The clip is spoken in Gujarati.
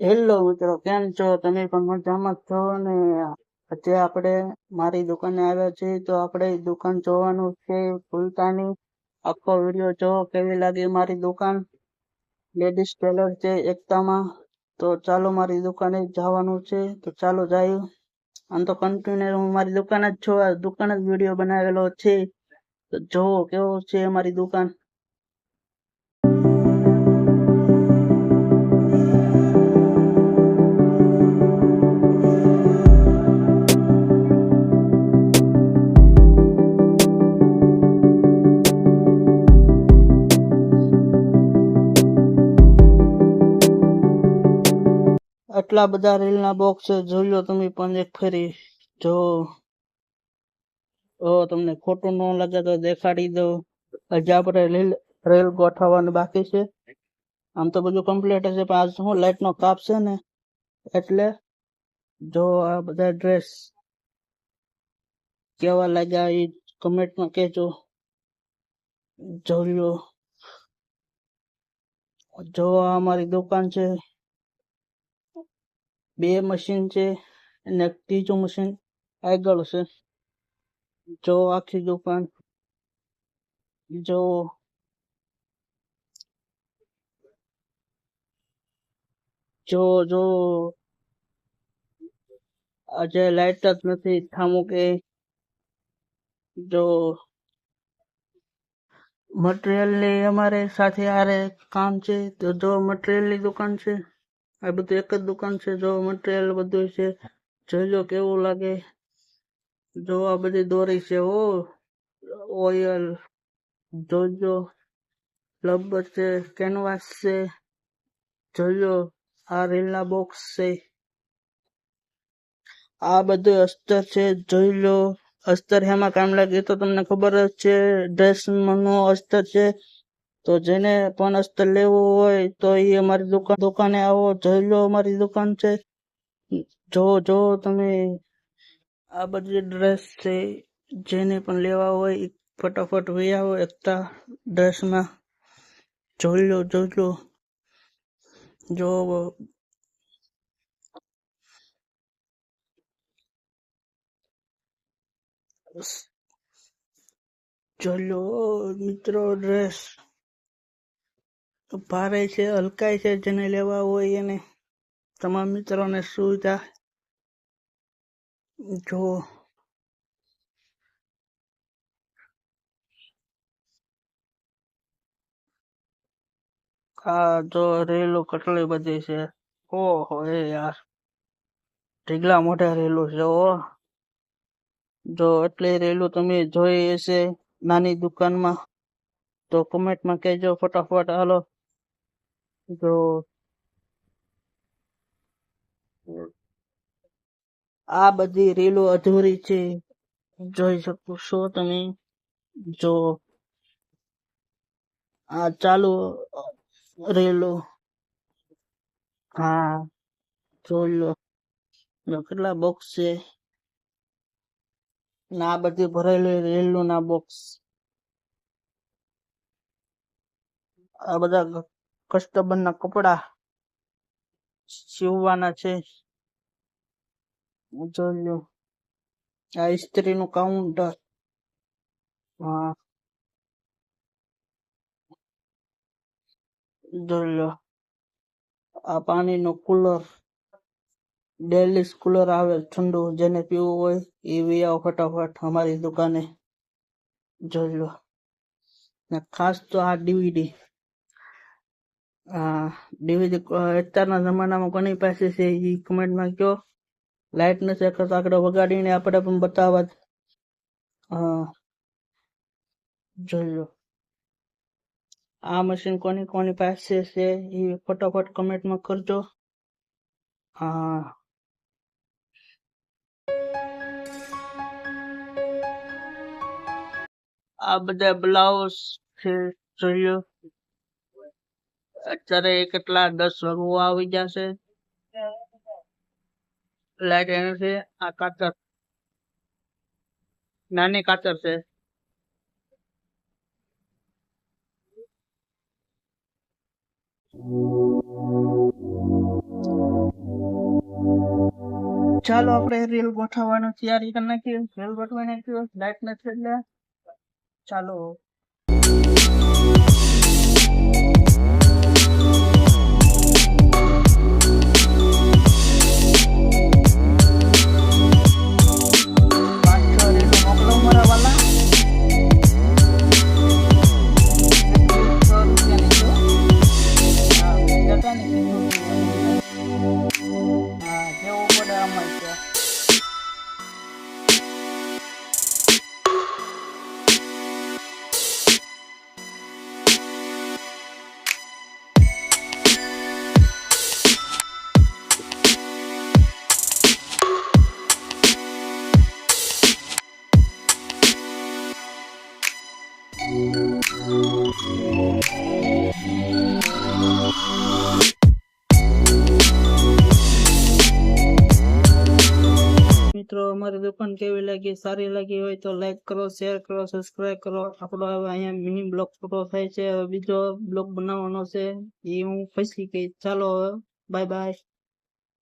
હેલો મિત્રો, કેમ છો? તમે પણ મજામાં છો? ને આજે આપણે મારી દુકાને આવ્યા છીએ, તો આપણે દુકાન જોવાનું છે ફૂલતાની આખો વીડિયો જો કેવી લાગી મારી દુકાન? લેડીઝ ટેલર છે એકતામાં. તો ચાલો મારી દુકાને જવાનું છે, તો ચાલો જાય આમ તો કન્ટિન્યુ હું મારી દુકાન જ છું દુકાન જ વીડિયો બનાવેલો છે. તો જોવો, કેવો છે મારી દુકાન? આટલા બધા રેલના બોક્સ જોઈ લો તમે પણ એક ફરી. જો તમને ખોટું ન લાગે તો દેખાડી દો. હજી આપણે રેલ રેલ ગોઠવવાનું બાકી છે. આમ તો બધું કમ્પ્લીટ હશે પણ આજ શું લાઇટ નો કાપ છે ને? એટલે જો આ બધા ડ્રેસ કેવા લાગ્યા એ કમેન્ટમાં કહેજો. જોઈ લો. જો આ અમારી દુકાન છે. બે મશીન છે, અને ત્રીજું મશીન આગળ છે. જો આખી દુકાન, જો જો જો આજે લાઈટ જ નથી, થામું કે જો મટીરિયલની અમારે સાથે આરે કામ છે, તો જો મટીરિયલની દુકાન છે. આ બધું એક જ દુકાન છે, જો મટીરિયલ બધું છે. જોજો કેવું લાગે. જો આ બધી દોરી છે ઓ ઓઇલ જોજો. લબર છે કેનવાસ છે. જોજો, આ રીલના બોક્સ છે. આ બધું અસ્તર છે જોઈ લો અસ્તર હેમાં કામ લાગે તો તમને ખબર જ છે. ડ્રેસ નો અસ્તર છે. તો જેને પણ અસ્તર લેવું હોય તો એ અમારી દુકાન, દુકાને આવો, જોઈ લો અમારી દુકાન છે. જો જો તમે આ બધી ડ્રેસ છે, જેને પણ લેવા હોય ફટાફટ વહી આવો એકતા ડ્રેસમાં જોઈ લો જોઈ લો. જો જોઈ લો મિત્રો ડ્રેસ ભારે છે, હલકાય છે, જેને લેવા હોય એને તમામ મિત્રોને સુવિધા. જો આ જો રેલો કેટલી બધી છે. ઓહો, એ યાર. ઢીગલા મોઢા રેલું છે ઓ જો એટલી રેલું તમે જોઈ હશે નાની દુકાનમાં, તો કમેન્ટમાં કહેજો ફટાફટ. હાલો. જો આ બધી રીલો અધૂરી છે. જોઈ શકો છો તમે. જો આ ચાલુ રેલો. હા, જોઈ લો. કેટલા બોક્સ છે. ને બધી ભરેલી રેલો ના બોક્સ આ બધા કસ્ટમર ના કપડા સીવવાના છે. લો આ ઇસ્ત્રીનું કાઉન્ટર હા. લો. આ પાણી નો કુલર ડેલી કુલર આવે ઠંડુ, જેને પીવું હોય એ આવો ફટાફટ અમારી દુકાને. જોઈ લો. ને ખાસ તો આ ડીવીડી. ડીવીડી અત્યારના જમાનામાં કોની પાસે છે એ કમેન્ટમાં કયો, લાઈટ નથી કરતા આગળ વગાડીને આપણે પણ બતાવવા હા જોઈ આ મશીન કોની કોની પાસે છે એ ફટાફટ કમેન્ટમાં કરજો. હા આ બધા બ્લાઉઝ છે લો અત્યારે કેટલા દસ વાગવા આવી જશે? લાઈટ એનો છે આ કાતર. નાની કાતર છે. ચાલો આપણે રેલ ગોઠવવાનું તૈયારી કરી નાખીએ. રેલ ગોઠવાઈ નાખ્યું લાઈટ નથી એટલે ચાલો. મિત્રો, અમારી દુકાન કેવી લાગી? સારી લાગી હોય તો લાઈક કરો શેર કરો સબસ્ક્રાઈબ કરો. આપણો અહીંયા મિની બ્લોગ પૂરો થાય છે. બીજો બ્લોગ બનાવવાનો છે. એ હું પછી કહીશ. ચાલો બાય બાય